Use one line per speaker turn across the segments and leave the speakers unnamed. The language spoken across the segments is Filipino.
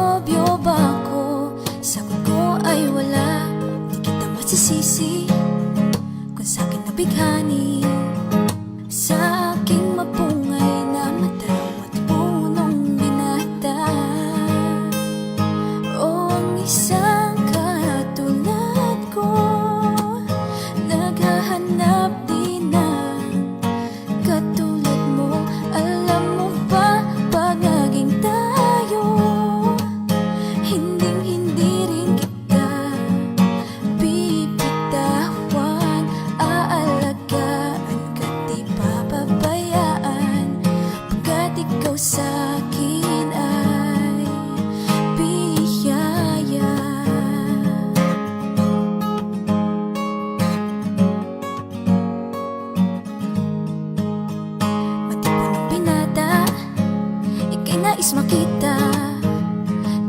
nobyo ba ako? Sagot ko ay wala. Di kita masisisi. Kung sa'kin nabighani Sa aking mapungay na mata At punong binata. O ang isang katulad ko Naghahanap nais makita.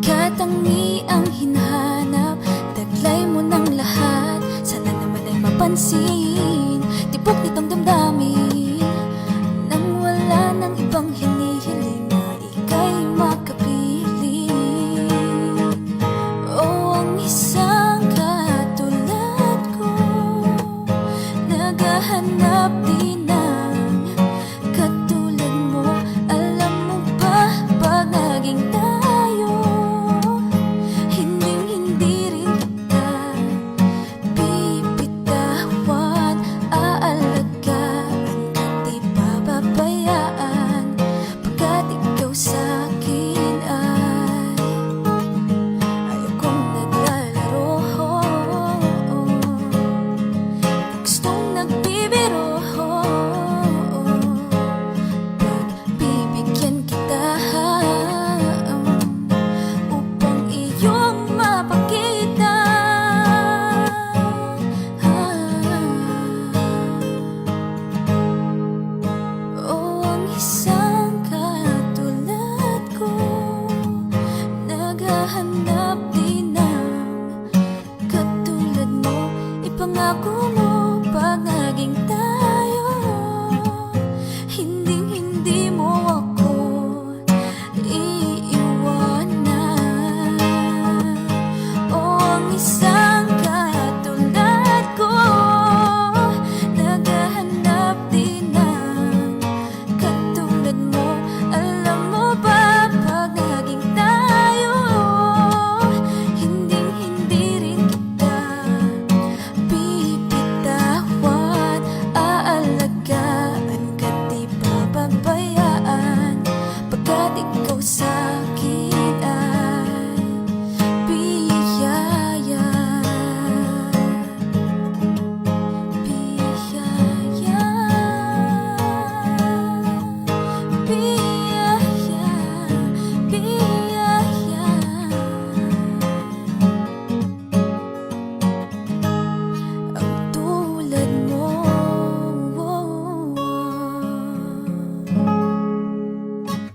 Katangi ang hinahanap Taglay mo ng lahat. Sana naman ay mapansin Tipok nitong damdamin. Isang katulad ko Naghahanap din